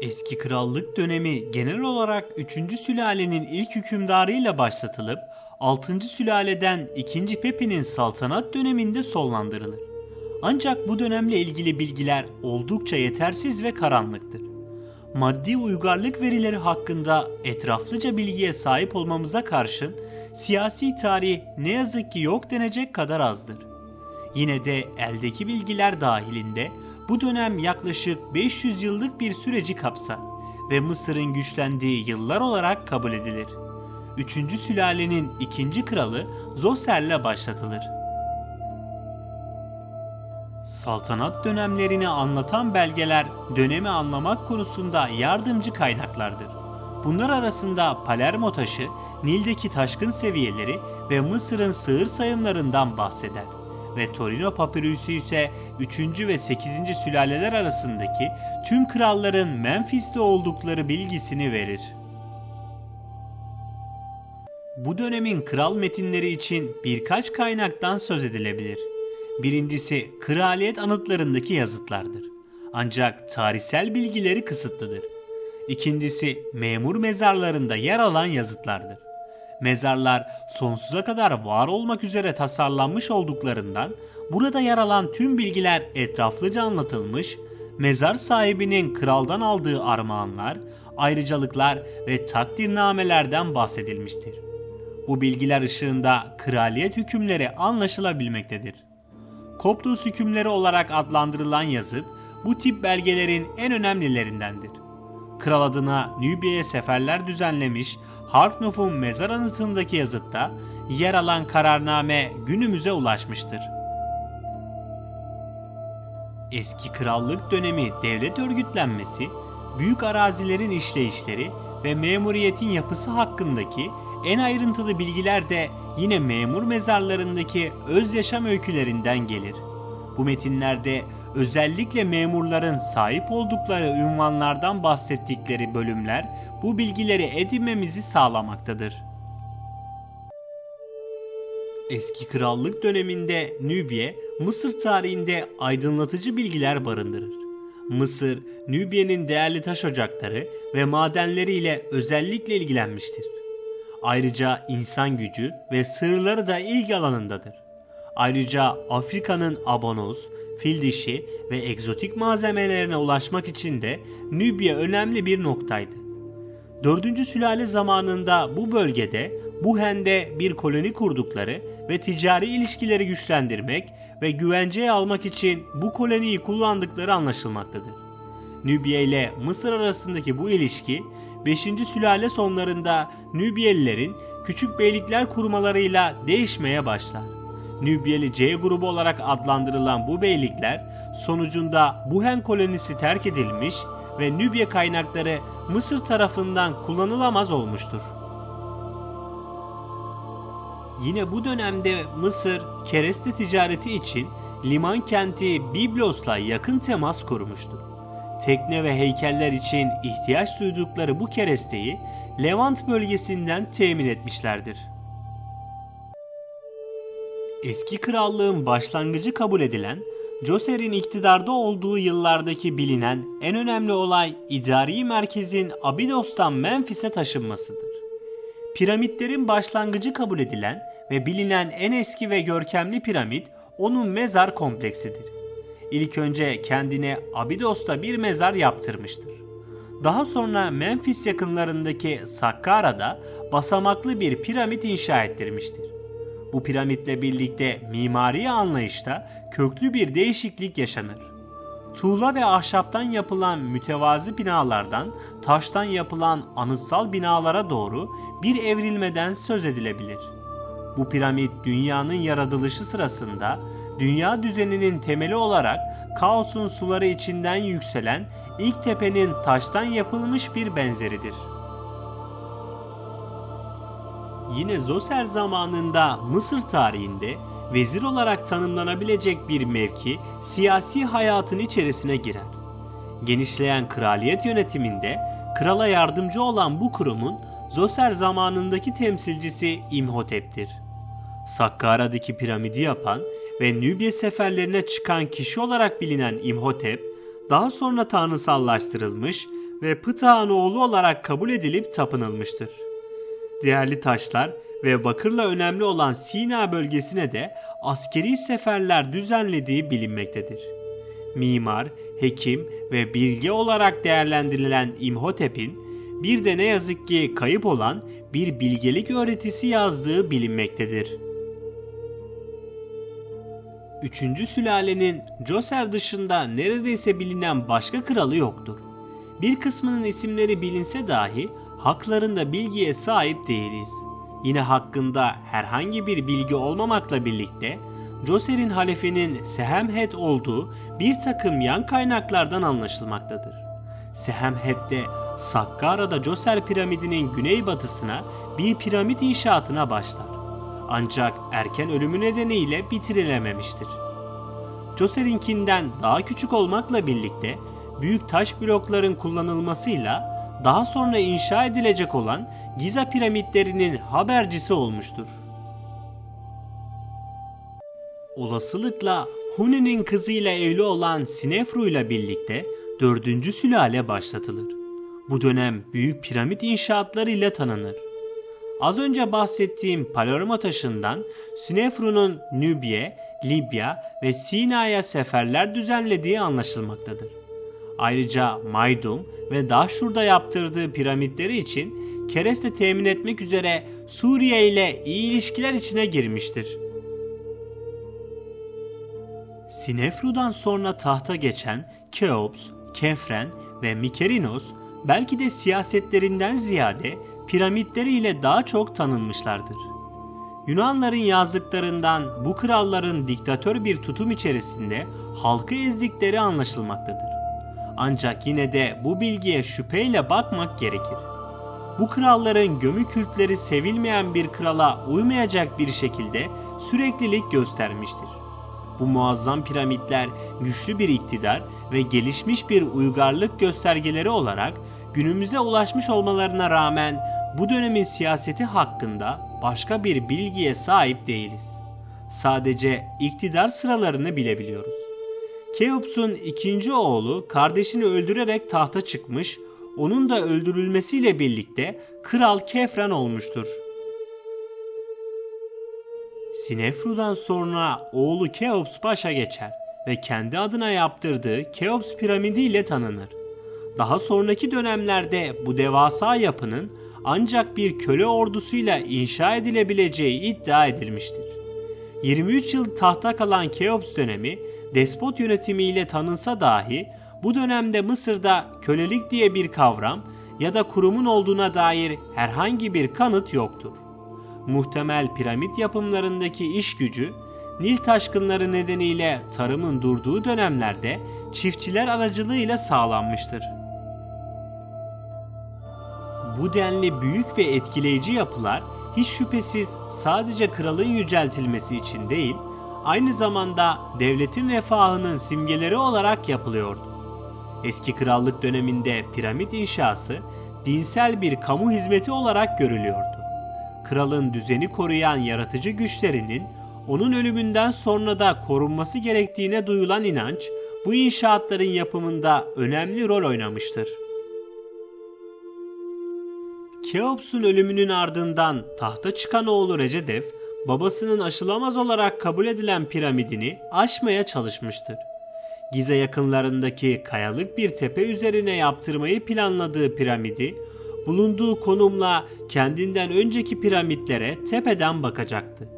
Eski krallık dönemi genel olarak 3. sülalenin ilk hükümdarıyla başlatılıp 6. sülaleden 2. Pepe'nin saltanat döneminde sonlandırılır. Ancak bu dönemle ilgili bilgiler oldukça yetersiz ve karanlıktır. Maddi uygarlık verileri hakkında etraflıca bilgiye sahip olmamıza karşın siyasi tarih ne yazık ki yok denecek kadar azdır. Yine de eldeki bilgiler dahilinde bu dönem yaklaşık 500 yıllık bir süreci kapsar ve Mısır'ın güçlendiği yıllar olarak kabul edilir. 3. sülalenin ikinci kralı Zoser'le başlatılır. Saltanat dönemlerini anlatan belgeler dönemi anlamak konusunda yardımcı kaynaklardır. Bunlar arasında Palermo taşı, Nil'deki taşkın seviyeleri ve Mısır'ın sığır sayımlarından bahseder ve Torino papirüsü ise 3. ve 8. sülaleler arasındaki tüm kralların Memphis'te oldukları bilgisini verir. Bu dönemin kral metinleri için birkaç kaynaktan söz edilebilir. Birincisi kraliyet anıtlarındaki yazıtlardır. Ancak tarihsel bilgileri kısıtlıdır. İkincisi memur mezarlarında yer alan yazıtlardır. Mezarlar sonsuza kadar var olmak üzere tasarlanmış olduklarından burada yer alan tüm bilgiler etraflıca anlatılmış, mezar sahibinin kraldan aldığı armağanlar, ayrıcalıklar ve takdirnamelerden bahsedilmiştir. Bu bilgiler ışığında kraliyet hükümleri anlaşılabilmektedir. Koptus hükümleri olarak adlandırılan yazıt bu tip belgelerin en önemlilerindendir. Kral adına Nübya'ya seferler düzenlemiş Harknuf'un mezar anıtındaki yazıtta yer alan kararname günümüze ulaşmıştır. Eski krallık dönemi devlet örgütlenmesi, büyük arazilerin işleyişleri ve memuriyetin yapısı hakkındaki en ayrıntılı bilgiler de yine memur mezarlarındaki öz yaşam öykülerinden gelir. Bu metinlerde özellikle memurların sahip oldukları ünvanlardan bahsettikleri bölümler bu bilgileri edinmemizi sağlamaktadır. Eski krallık döneminde Nübye, Mısır tarihinde aydınlatıcı bilgiler barındırır. Mısır, Nübye'nin değerli taş ocakları ve madenleriyle özellikle ilgilenmiştir. Ayrıca insan gücü ve sığırları da ilgi alanındadır. Ayrıca Afrika'nın abonoz, fil dişi ve egzotik malzemelerine ulaşmak için de Nübya önemli bir noktaydı. 4. sülale zamanında bu bölgede Buhen'de bir koloni kurdukları ve ticari ilişkileri güçlendirmek ve güvenceye almak için bu koloniyi kullandıkları anlaşılmaktadır. Nübya ile Mısır arasındaki bu ilişki 5. sülale sonlarında Nübyelilerin küçük beylikler kurmalarıyla değişmeye başlar. Nübyeli C grubu olarak adlandırılan bu beylikler sonucunda Buhen kolonisi terk edilmiş ve Nübya kaynakları Mısır tarafından kullanılamaz olmuştur. Yine bu dönemde Mısır kereste ticareti için liman kenti Biblos'la yakın temas kurmuştur. Tekne ve heykeller için ihtiyaç duydukları bu keresteyi Levant bölgesinden temin etmişlerdir. Eski krallığın başlangıcı kabul edilen, Joser'in iktidarda olduğu yıllardaki bilinen en önemli olay idari merkezin Abidos'tan Memphis'e taşınmasıdır. Piramitlerin başlangıcı kabul edilen ve bilinen en eski ve görkemli piramit onun mezar kompleksidir. İlk önce kendine Abidos'ta bir mezar yaptırmıştır. Daha sonra Memphis yakınlarındaki Sakkara'da basamaklı bir piramit inşa ettirmiştir. Bu piramitle birlikte mimari anlayışta köklü bir değişiklik yaşanır. Tuğla ve ahşaptan yapılan mütevazı binalardan taştan yapılan anıtsal binalara doğru bir evrilmeden söz edilebilir. Bu piramit dünyanın yaratılışı sırasında dünya düzeninin temeli olarak kaosun suları içinden yükselen ilk tepenin taştan yapılmış bir benzeridir. Yine Zoser zamanında Mısır tarihinde vezir olarak tanımlanabilecek bir mevki siyasi hayatın içerisine girer. Genişleyen kraliyet yönetiminde krala yardımcı olan bu kurumun Zoser zamanındaki temsilcisi İmhotep'tir. Sakkara'daki piramidi yapan ve Nübye seferlerine çıkan kişi olarak bilinen İmhotep, daha sonra tanrısallaştırılmış ve Ptah'ın oğlu olarak kabul edilip tapınılmıştır. Değerli taşlar ve bakırla önemli olan Sina bölgesine de askeri seferler düzenlediği bilinmektedir. Mimar, hekim ve bilge olarak değerlendirilen İmhotep'in bir de ne yazık ki kayıp olan bir bilgelik öğretisi yazdığı bilinmektedir. Üçüncü sülalenin Coser dışında neredeyse bilinen başka kralı yoktur. Bir kısmının isimleri bilinse dahi haklarında bilgiye sahip değiliz. Yine hakkında herhangi bir bilgi olmamakla birlikte Coser'in halefenin Sehemhet olduğu bir takım yan kaynaklardan anlaşılmaktadır. Sehemhet'te Sakkara'da Coser piramidinin güneybatısına bir piramit inşaatına başlar. Ancak erken ölümü nedeniyle bitirilememiştir. Coser'inkinden daha küçük olmakla birlikte büyük taş blokların kullanılmasıyla daha sonra inşa edilecek olan Giza piramitlerinin habercisi olmuştur. Olasılıkla Huni'nin kızıyla evli olan Sinefru ile birlikte dördüncü sülale başlatılır. Bu dönem büyük piramit inşaatları ile tanınır. Az önce bahsettiğim Palermo taşından Sinefru'nun Nübye, Libya ve Sina'ya seferler düzenlediği anlaşılmaktadır. Ayrıca Maydum ve Dahşur'da yaptırdığı piramitleri için kereste temin etmek üzere Suriye ile iyi ilişkiler içine girmiştir. Sinefru'dan sonra tahta geçen Keops, Kefren ve Mikerinos belki de siyasetlerinden ziyade piramitleriyle daha çok tanınmışlardır. Yunanların yazdıklarından bu kralların diktatör bir tutum içerisinde halkı ezdikleri anlaşılmaktadır. Ancak yine de bu bilgiye şüpheyle bakmak gerekir. Bu kralların gömü kültleri sevilmeyen bir krala uymayacak bir şekilde süreklilik göstermiştir. Bu muazzam piramitler güçlü bir iktidar ve gelişmiş bir uygarlık göstergeleri olarak günümüze ulaşmış olmalarına rağmen bu dönemin siyaseti hakkında başka bir bilgiye sahip değiliz. Sadece iktidar sıralarını bilebiliyoruz. Keops'un ikinci oğlu kardeşini öldürerek tahta çıkmış, onun da öldürülmesiyle birlikte Kral Kefren olmuştur. Sinefru'dan sonra oğlu Keops başa geçer ve kendi adına yaptırdığı Keops piramidi ile tanınır. Daha sonraki dönemlerde bu devasa yapının ancak bir köle ordusuyla inşa edilebileceği iddia edilmiştir. 23 yıl tahta kalan Keops dönemi despot yönetimiyle tanınsa dahi bu dönemde Mısır'da kölelik diye bir kavram ya da kurumun olduğuna dair herhangi bir kanıt yoktur. Muhtemel piramit yapımlarındaki iş gücü Nil taşkınları nedeniyle tarımın durduğu dönemlerde çiftçiler aracılığıyla sağlanmıştır. Bu denli büyük ve etkileyici yapılar hiç şüphesiz sadece kralın yüceltilmesi için değil, aynı zamanda devletin refahının simgeleri olarak yapılıyordu. Eski krallık döneminde piramit inşası dinsel bir kamu hizmeti olarak görülüyordu. Kralın düzeni koruyan yaratıcı güçlerinin onun ölümünden sonra da korunması gerektiğine duyulan inanç bu inşaatların yapımında önemli rol oynamıştır. Keops'un ölümünün ardından tahta çıkan oğlu Recedef, babasının aşılamaz olarak kabul edilen piramidini aşmaya çalışmıştır. Gize yakınlarındaki kayalık bir tepe üzerine yaptırmayı planladığı piramidi, bulunduğu konumla kendinden önceki piramitlere tepeden bakacaktı.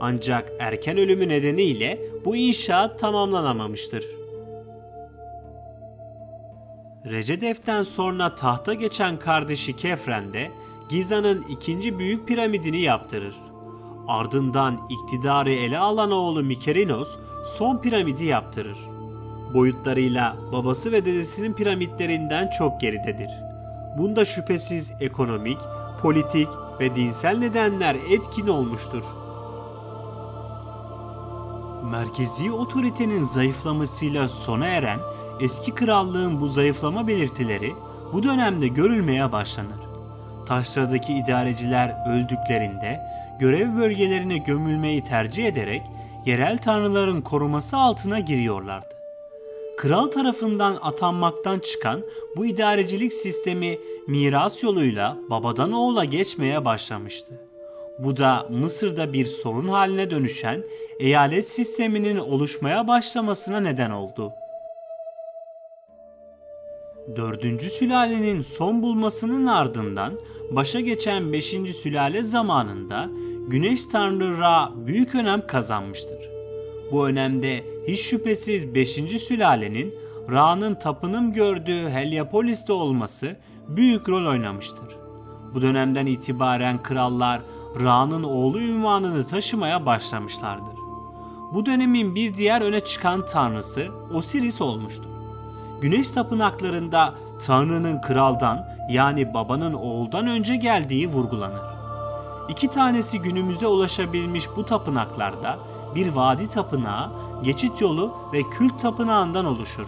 Ancak erken ölümü nedeniyle bu inşaat tamamlanamamıştır. Recedef'ten sonra tahta geçen kardeşi Kefren de Giza'nın ikinci büyük piramidini yaptırır. Ardından iktidarı ele alan oğlu Mikerinos son piramidi yaptırır. Boyutlarıyla babası ve dedesinin piramitlerinden çok geridedir. Bunda şüphesiz ekonomik, politik ve dinsel nedenler etkin olmuştur. Merkezi otoritenin zayıflamasıyla sona eren eski krallığın bu zayıflama belirtileri bu dönemde görülmeye başlanır. Taşra'daki idareciler öldüklerinde görev bölgelerine gömülmeyi tercih ederek yerel tanrıların koruması altına giriyorlardı. Kral tarafından atanmaktan çıkan bu idarecilik sistemi miras yoluyla babadan oğula geçmeye başlamıştı. Bu da Mısır'da bir sorun haline dönüşen eyalet sisteminin oluşmaya başlamasına neden oldu. Dördüncü sülalenin son bulmasının ardından başa geçen 5. sülale zamanında Güneş Tanrı Ra büyük önem kazanmıştır. Bu önemde hiç şüphesiz 5. sülalenin Ra'nın tapınım gördüğü Heliopolis'te olması büyük rol oynamıştır. Bu dönemden itibaren krallar Ra'nın oğlu ünvanını taşımaya başlamışlardır. Bu dönemin bir diğer öne çıkan tanrısı Osiris olmuştur. Güneş tapınaklarında Tanrı'nın kraldan yani babanın oğuldan önce geldiği vurgulanır. İki tanesi günümüze ulaşabilmiş bu tapınaklarda bir vadi tapınağı, geçit yolu ve kült tapınağından oluşur.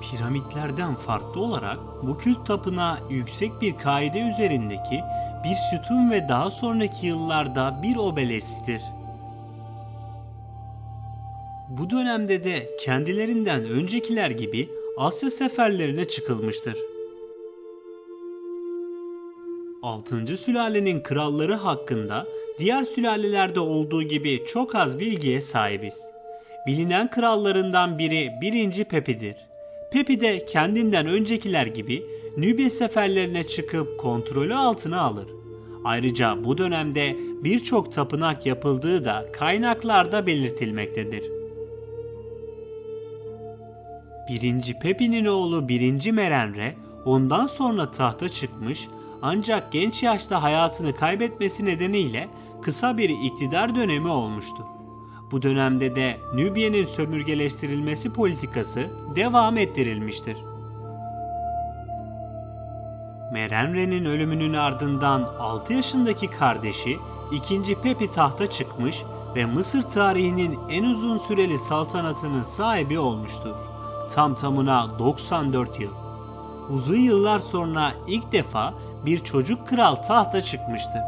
Piramitlerden farklı olarak bu kült tapınağı yüksek bir kaide üzerindeki bir sütun ve daha sonraki yıllarda bir obelestir. Bu dönemde de kendilerinden öncekiler gibi Asya seferlerine çıkılmıştır. 6. sülalenin kralları hakkında diğer sülalelerde olduğu gibi çok az bilgiye sahibiz. Bilinen krallarından biri 1. Pepi'dir. Pepi de kendinden öncekiler gibi Nübya seferlerine çıkıp kontrolü altına alır. Ayrıca bu dönemde birçok tapınak yapıldığı da kaynaklarda belirtilmektedir. 1. Pepi'nin oğlu 1. Merenre ondan sonra tahta çıkmış ancak genç yaşta hayatını kaybetmesi nedeniyle kısa bir iktidar dönemi olmuştur. Bu dönemde de Nübye'nin sömürgeleştirilmesi politikası devam ettirilmiştir. Merenre'nin ölümünün ardından 6 yaşındaki kardeşi 2. Pepi tahta çıkmış ve Mısır tarihinin en uzun süreli saltanatının sahibi olmuştur. Tam tamına 94 yıl. Uzun yıllar sonra ilk defa bir çocuk kral tahta çıkmıştır.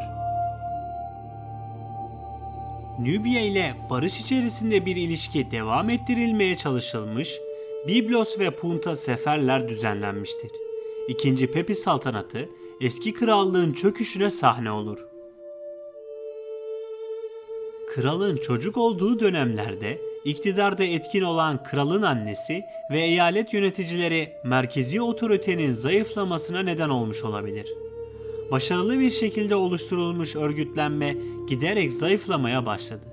Nübya ile barış içerisinde bir ilişki devam ettirilmeye çalışılmış, Biblos ve Punta seferler düzenlenmiştir. İkinci Pepi saltanatı eski krallığın çöküşüne sahne olur. Kralın çocuk olduğu dönemlerde iktidarda etkin olan kralın annesi ve eyalet yöneticileri merkezi otoritenin zayıflamasına neden olmuş olabilir. Başarılı bir şekilde oluşturulmuş örgütlenme giderek zayıflamaya başladı.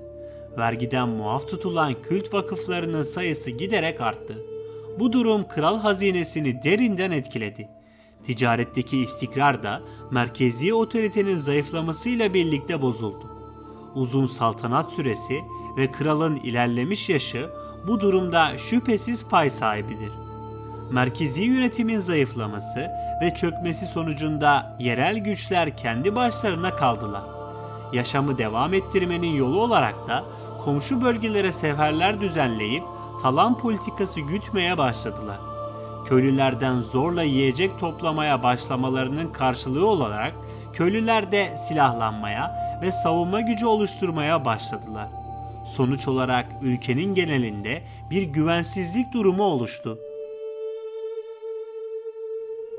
Vergiden muaf tutulan kült vakıflarının sayısı giderek arttı. Bu durum kral hazinesini derinden etkiledi. Ticaretteki istikrar da merkezi otoritenin zayıflamasıyla birlikte bozuldu. Uzun saltanat süresi ve kralın ilerlemiş yaşı bu durumda şüphesiz pay sahibidir. Merkezi yönetimin zayıflaması ve çökmesi sonucunda yerel güçler kendi başlarına kaldılar. Yaşamı devam ettirmenin yolu olarak da komşu bölgelere seferler düzenleyip talan politikası gütmeye başladılar. Köylülerden zorla yiyecek toplamaya başlamalarının karşılığı olarak köylüler de silahlanmaya ve savunma gücü oluşturmaya başladılar. Sonuç olarak ülkenin genelinde bir güvensizlik durumu oluştu.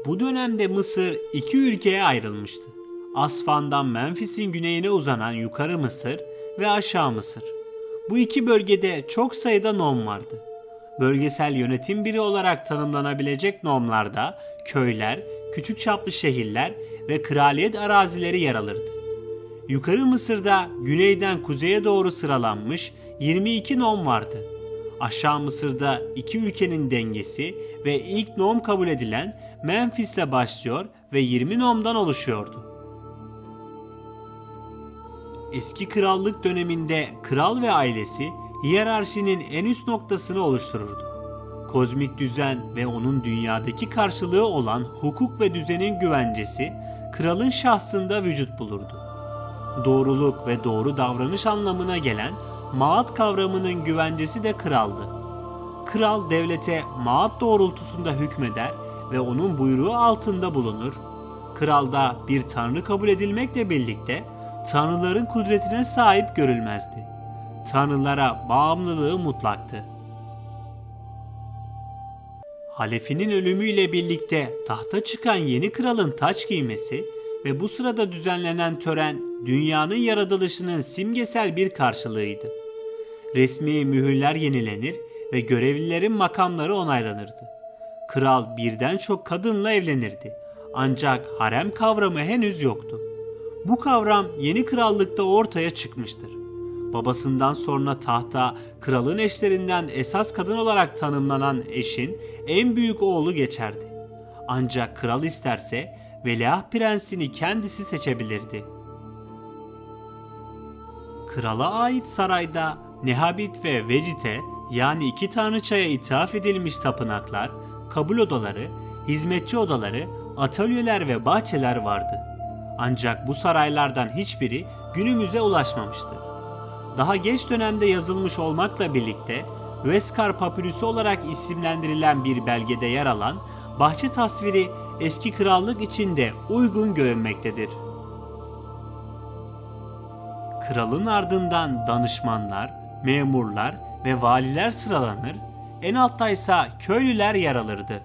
Bu dönemde Mısır iki ülkeye ayrılmıştı. Asfan'dan Memphis'in güneyine uzanan Yukarı Mısır ve Aşağı Mısır. Bu iki bölgede çok sayıda nom vardı. Bölgesel yönetim biri olarak tanımlanabilecek nomlarda köyler, küçük çaplı şehirler ve kraliyet arazileri yer alırdı. Yukarı Mısır'da güneyden kuzeye doğru sıralanmış 22 nom vardı. Aşağı Mısır'da iki ülkenin dengesi ve ilk nom kabul edilen Memphis'le başlıyor ve 20 nomdan oluşuyordu. Eski krallık döneminde kral ve ailesi hiyerarşinin en üst noktasını oluştururdu. Kozmik düzen ve onun dünyadaki karşılığı olan hukuk ve düzenin güvencesi kralın şahsında vücut bulurdu. Doğruluk ve doğru davranış anlamına gelen maat kavramının güvencesi de kraldı. Kral devlete maat doğrultusunda hükmeder ve onun buyruğu altında bulunur. Kral da bir tanrı kabul edilmekle birlikte tanrıların kudretine sahip görülmezdi. Tanrılara bağımlılığı mutlaktı. Halefinin ölümüyle birlikte tahta çıkan yeni kralın taç giymesi ve bu sırada düzenlenen tören dünyanın yaratılışının simgesel bir karşılığıydı. Resmi mühürler yenilenir ve görevlilerin makamları onaylanırdı. Kral birden çok kadınla evlenirdi. Ancak harem kavramı henüz yoktu. Bu kavram yeni krallıkta ortaya çıkmıştır. Babasından sonra tahta kralın eşlerinden esas kadın olarak tanımlanan eşin en büyük oğlu geçerdi. Ancak kral isterse veliaht prensini kendisi seçebilirdi. Krala ait sarayda Nehabit ve Vecite yani iki tanrıçaya ithaf edilmiş tapınaklar, kabul odaları, hizmetçi odaları, atölyeler ve bahçeler vardı. Ancak bu saraylardan hiçbiri günümüze ulaşmamıştır. Daha geç dönemde yazılmış olmakla birlikte Veskar Papürüsü olarak isimlendirilen bir belgede yer alan bahçe tasviri eski krallık içinde uygun görünmektedir. Kralın ardından danışmanlar, memurlar ve valiler sıralanır, en alttaysa köylüler yer alırdı.